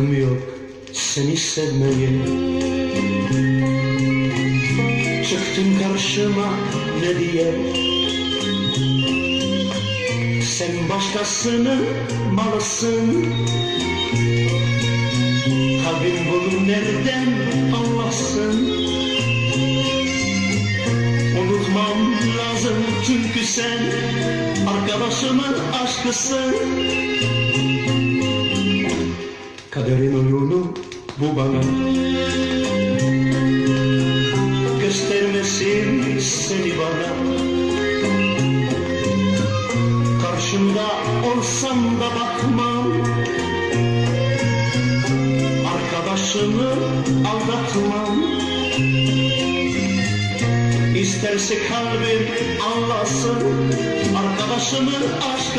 hakkım yok seni sevmeye Çıktın karşıma ne diye? Sen başkasının malısın Kalbim bunu nereden anlasın? Unutmam lazım çünkü sen Arkadaşımın aşkısın Kaderin oyunu bu bana. Göstermesin seni bana. Karşımda olsam da bakmam. Arkadaşımı aldatmam. İsterse kalbim anlasın. Arkadaşımın aşkı